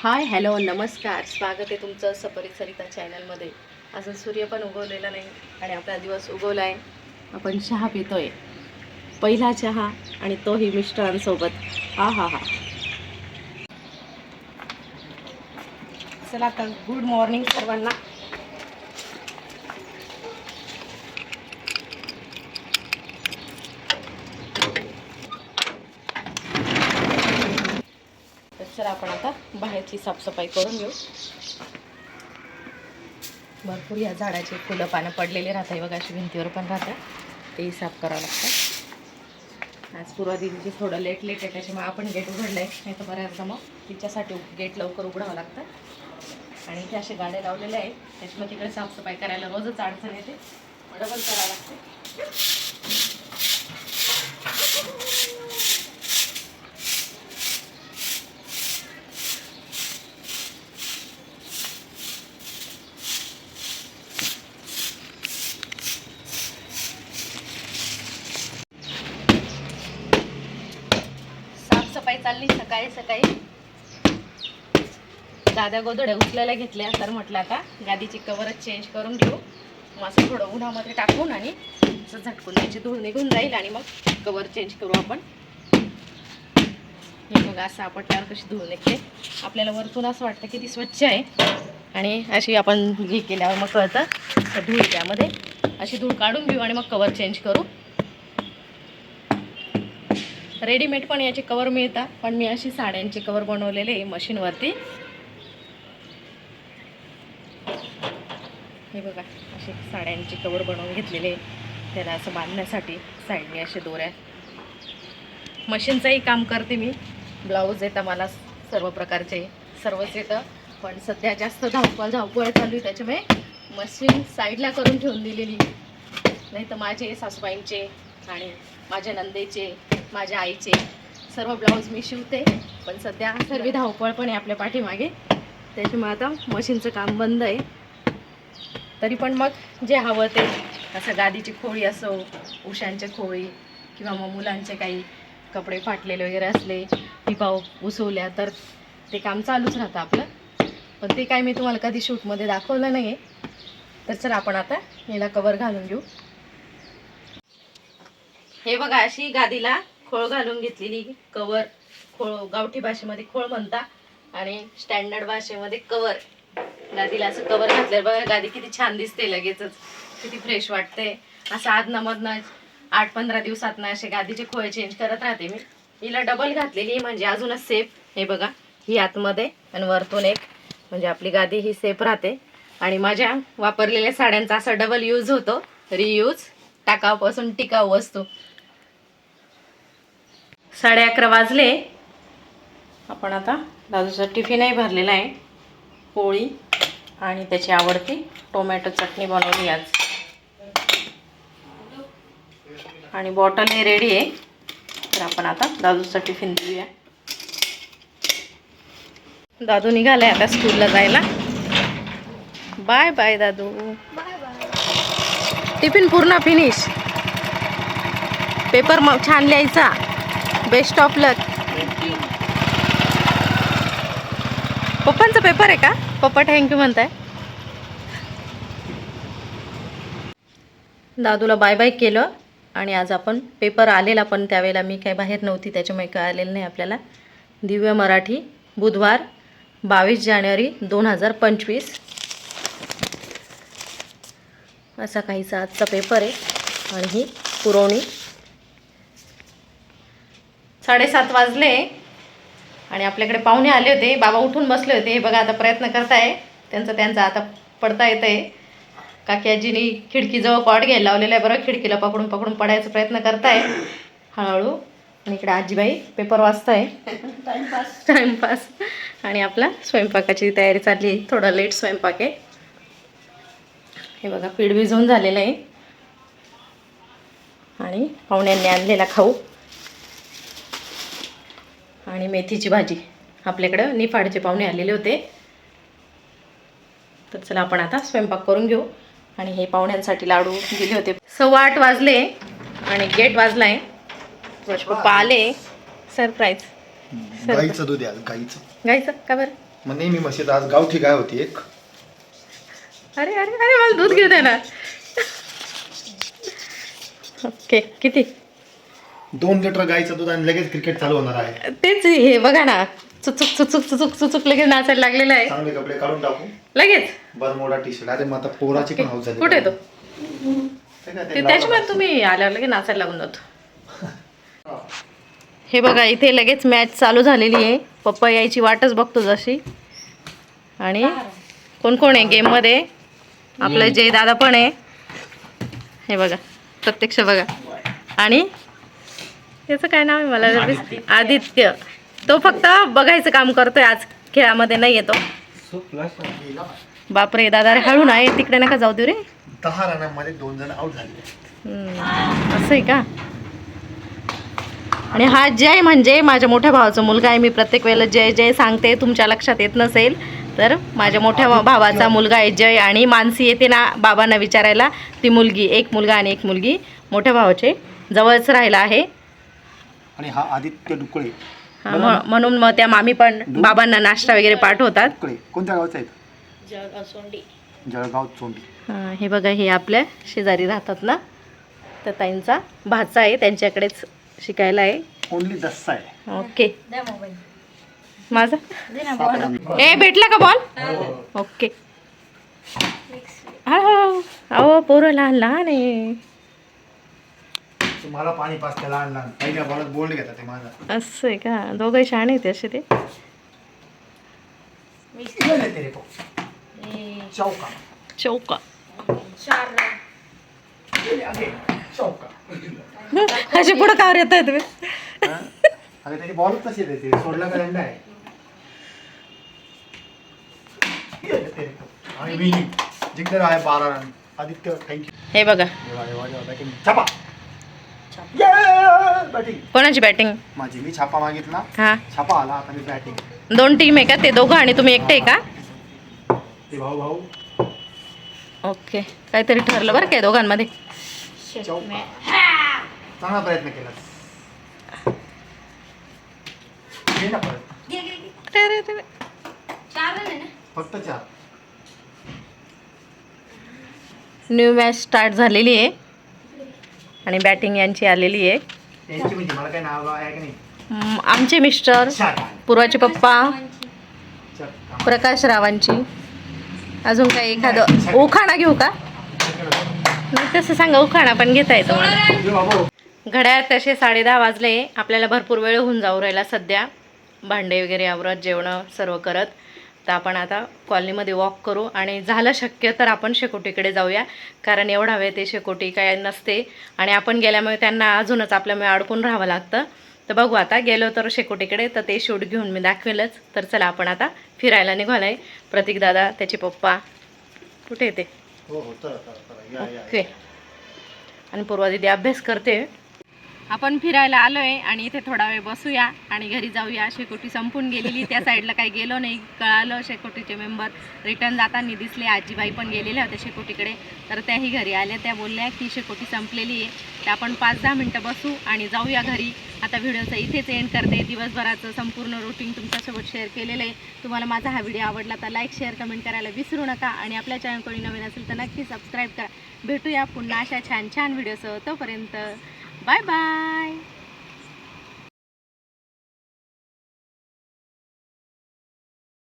Hi hello नमस्कार. स्वागत आहे तुमचं सपरित सरिता चॅनलमध्ये. अजून सूर्य पण उगवलेला नाही आणि आपला दिवस उगवला आहे आपण चहा पितोय. पहिला चहा आणि तोही मिस्टरांसोबत हा हा हा. चला आता गुड मॉर्निंग सर्वांना. आपण आता बाहेरची साफसफाई करून घेऊ. भरपूर या झाडाचे फुलं पानं पडलेले राहतात बघा अशी भिंतीवर पण राहतात. तेही साफ करावं लागतं. आज पूर्वा दिदीची थोडं लेट लेट आहे त्याच्यामुळे आपण गेट उघडलं आहे नाही तर बऱ्याचदा मग तिच्यासाठी गेट लवकर उघडावं लागतं. आणि इथे असे गाड्या लावलेल्या आहेत त्याच्यामुळे तिकडे साफसफाई करायला रोजच अडचण येते. डबल करावं लागते साफसफाई चालली सकाळी सकाळी. दादा गोधड्या उचलायला घेतल्या तर म्हटलं आता गादीची कवरच चेंज करून घेऊ. मग असं थोडं उन्हामध्ये टाकून आणि असं झटकून त्याची धूळ निघून जाईल आणि मग कवर चेंज करू आपण. हे बघा असं आपटल्यावर कशी धूळ निघते. आपल्याला वरतून असं वाटतं की ती स्वच्छ आहे. आणि अशी आपण हे केल्यावर मग कळतं. धूळ त्यामध्ये. अशी धूळ काढून घेऊ आणि मग कवर चेंज करू. रेडीमेड पण याचे कवर मिळतात पण मी अशी साड्यांचे कवर बनवलेले मशीनवरती. हे बघा असे साड्यांचे कवर बनवून घेतलेले त्याला असं बांधण्यासाठी साईडने असे दोऱ्या. मशीनचंही काम करते मी. ब्लाऊज येतं मला सर्व प्रकारचे. सर्वच येतं पण सध्या जास्त धावपळ धावपळ चालू आहे त्याच्यामुळे मशीन साईडला करून ठेवून दिलेली. नाही तर माझे सासूबाईंचे आणि माझ्या नंदेचे माझ्या आईचे सर्व ब्लाऊज मी शिवते पण सध्या सर्व धावपळ पण आहे आपल्या पाठीमागे. त्याच्यामुळे आता मशीनचं काम बंद आहे. तरी पण मग जे हवं ते असं गादीची खोळी असो उशांच्या खोळी किंवा मग मुलांचे काही कपडे फाटलेले वगैरे असले टिपाव उसवल्या तर ते काम चालूच राहतं आपलं. पण ते काय मी तुम्हाला कधी शूटमध्ये दाखवलं नाही आहे तर चला आपण आता याला कवर घालून घेऊ. हे बघा अशी गादीला खोळ घालून घेतलेली कवर खोळ गावठी भाषेमध्ये खोळ म्हणता आणि स्टँडर्ड भाषेमध्ये कवर गादीला असं कवर घातलं बघा गादी किती छान दिसते लगेचच. किती फ्रेश वाटते. असं आदनामधनं आठ पंधरा दिवसात ना असे गादीचे खोळे चेंज करत राहते मी. हिला डबल घातलेली म्हणजे अजूनच सेफ हे बघा ही आतमध्ये आणि वरतून एक म्हणजे आपली गादी ही सेफ राहते. आणि माझ्या वापरलेल्या साड्यांचा असा डबल यूज होतो. रियूज टाकावपासून टिकाऊ वस्तू. साडे अकरा वाजले. आपण आता दादूचा टिफिनही भरलेला आहे. पोळी आणि त्याची आवडती टोमॅटो चटणी बनवली आज. आणि बॉटल हे रेडी आहे. तर आपण आता दादूचा टिफिन देऊया. दादू निघालाय आता स्कूलला जायला. बाय बाय दादू. टिफिन पूर्ण फिनिश पेपर मग छान लिहायचा. बेस्ट ऑफ लक पप्पांचा पेपर आहे का? पप्पा थँक्यू म्हणताय. दादूला बाय बाय केलं आणि आज आपण पेपर आलेला पण त्यावेळेला मी काही बाहेर नव्हती त्याच्यामुळे काय आलेलं नाही आपल्याला. दिव्य मराठी बुधवार बावीस जानेवारी दोन हजार पंचवीस. असा काहीसा आजचा पेपर आहे. आणि ही पुरवणी साडेसात वाजले आणि आपल्याकडे पाहुणे आले होते. बाबा उठून बसले होते. हे बघा आता प्रयत्न करताय. त्यांचं त्यांचं आता पडता येत आहे काकी आजीनी खिडकीजवळ कॉट घ्यायला लावलेला आहे बरं. खिडकीला पकडून पकडून पडायचा प्रयत्न करताय. हळूहळू. आणि इकडे आजीबाई पेपर वाचताय. Timepass timepass. आणि आपला स्वयंपाकाची तयारी चालली आहे. थोडा लेट स्वयंपाक आहे. हे बघा पीठ भिजवून झालेलं आहे. आणि पाहुण्यांनी आणलेला खाऊ. आणि मेथीची भाजी. आपल्याकडं निफाडचे पाहुणे आलेले होते. तर चला आपण आता स्वयंपाक करून घेऊ. आणि हे पाहुण्यांसाठी लाडू दिले होते. सव्वा आठ वाजले आणि गेट वाजला आहे पप्पा आले. सरप्राईज. गाईचं दूध आहे गाईचं. गायचं का बरं? मग नेहमी म्हशीत आज गावठी गाय होती एक. अरे अरे अरे मला दूध घेऊ दे ना. ओके किती? दोन लिटर गाईचं दूध आणि लगेच क्रिकेट चालू होणार आहे. तेच हे बघा ना चुचुक चुचुक चुचुक चुचुक लगेच नाचायला लागलेलं आहे. चांगले कपडे काढून टाकू. लगेच. बरमोडा टी शर्ट अरे मग आता पोराची पण हाऊस झाली. कुठे तो? ते काय, ते ते लावलं त्याच्यामुळे तुम्ही आल्यावर लगेच नाचायला लागून जातो. हे बघा इथे लगेच मॅच चालू झालेली आहे. पप्पा यायची वाटच बघतो जशी. आणि कोण कोण आहे गेममध्ये? आपलं जय दादा पण आहे. हे बघा प्रत्यक्ष बघा. आणि त्याचं काय नाव आहे मला? आदित्य. तो फक्त बघायचं काम करतोय आज. खेळामध्ये नाही येतो बापरे दादा रे हळू नाही तिकडे नका जाऊ देऊ रे. दहा रनामध्ये दोन जण आउट झाले. असं आहे का? आणि हा जय म्हणजे माझ्या मोठ्या भावाचा मुलगा आहे. मी प्रत्येक वेळेला जय जय सांगते. तुमच्या लक्षात येत नसेल तर माझ्या मोठ्या भावाचा मुलगा आहे जय. आणि मानसी येते ना बाबांना विचारायला. ती मुलगी एक मुलगा आणि एक मुलगी मोठ्या भावाचे जवळच राहिला आहे. आणि हा आदित्य डुकळे हा, म्ह- म्हणून मग त्या मामी पण बाबांना नाश्ता वगैरे पाठवतात. डुकळे कोणत्या गावचा आहे जळगाव चोंडी हा, हे बघा हे आपल्या शेजारी राहतात ना? तर ताईंचा भाचा आहे त्यांच्याकडेच शिकायला आहे. ओनली दस्सा आहे. ओके. माझा? ए भेटला का बॉल ओके. हळू अहो पोरं लहान लहान आहे. तुम्हाला पाणी लहान पहिल्या बॉलत बोल्ड घेतात ते माझा. असं आहे का? दोघंही शहाणे आहेत असे ते. गेले ते रे भाऊ. चौका. चौका. गेले अगे, चौका. असे पुढं कावर येत आहे तुम्ही. हा? अगं त्याची बॉलच तशी देते सोडला का दंड आहे? गेले ते रे. आणि जिंकलेला आहे बारा रन आदित्य थँक्यू हे बघा. छापा! बॅटिंग कोणाची बॅटिंग माझी मी छापा मागितला. हा. छापा आला आता मी बॅटिंग दोन टीम आहे का? ते दोघं आणि तुम्ही एकटे आहे का? ते भाऊ भाऊ. ओके काहीतरी ठरलं बरं काय दोघांमध्ये? चौका. चांगला प्रयत्न केला. घे ना परत. अरे, अरे, अरे. फक्त चार. न्यू मॅच स्टार्ट झालेली आहे. आणि बॅटिंग यांची आलेली आहे. यांची म्हणजे आमचे मिस्टर पूर्वाचे पप्पा. प्रकाश रावांची. अजून काही एखादं उखाणा घेऊ का? नाही तसं सांगा उखाणा पण घेता येतो मला. घड्याळ तसे साडे दहा वाजले आपल्याला भरपूर वेळ होऊन जाऊ राहिला सध्या. भांडे वगैरे आवरत जेवणं सर्व करत. तर आपण आता कॉलनीमध्ये वॉक करू आणि झालं शक्य तर आपण शेकोटीकडे जाऊया. कारण एवढा वेळ ते शेकोटी काय नसते आणि आपण गेल्यामुळे त्यांना अजूनच आपल्यामुळे अडकून राहावं लागतं. तर बघू आता गेलो तर शेकोटीकडे तर ते शूट घेऊन मी दाखवेलच. तर चला आपण आता फिरायला निघालो आहे प्रतीकदादा त्याचे पप्पा कुठे येते हो हो ओके. आणि पूर्वा दिदी अभ्यास करते. आपण फिरायला आलोय आणि इथे थोडा वेळ बसूया आणि घरी जाऊया. शेकोटी संपून गेलेली त्या साईडला काही गेलो नाही. कळालं शेकोटीचे मेंबर रिटर्न जाताना दिसले. आजीबाई पण गेलेल्या होत्या शेकोटीकडे. तर त्याही घरी आल्या. त्या बोलल्या की शेकोटी संपलेली आहे. तर आपण पाच दहा मिनटं बसू आणि जाऊया घरी. आता व्हिडिओचं इथेच एंड करते. दिवसभराचं संपूर्ण रुटीन तुमच्यासोबत शेअर केलेलं आहे. तुम्हाला माझा हा व्हिडिओ आवडला तर लाईक शेअर कमेंट करायला विसरू नका. आणि आपल्या चॅनल कोणी नवीन असेल तर नक्की सबस्क्राईब करा. भेटूया पुन्हा अशा छान छान व्हिडिओसह तोपर्यंत. Bye bye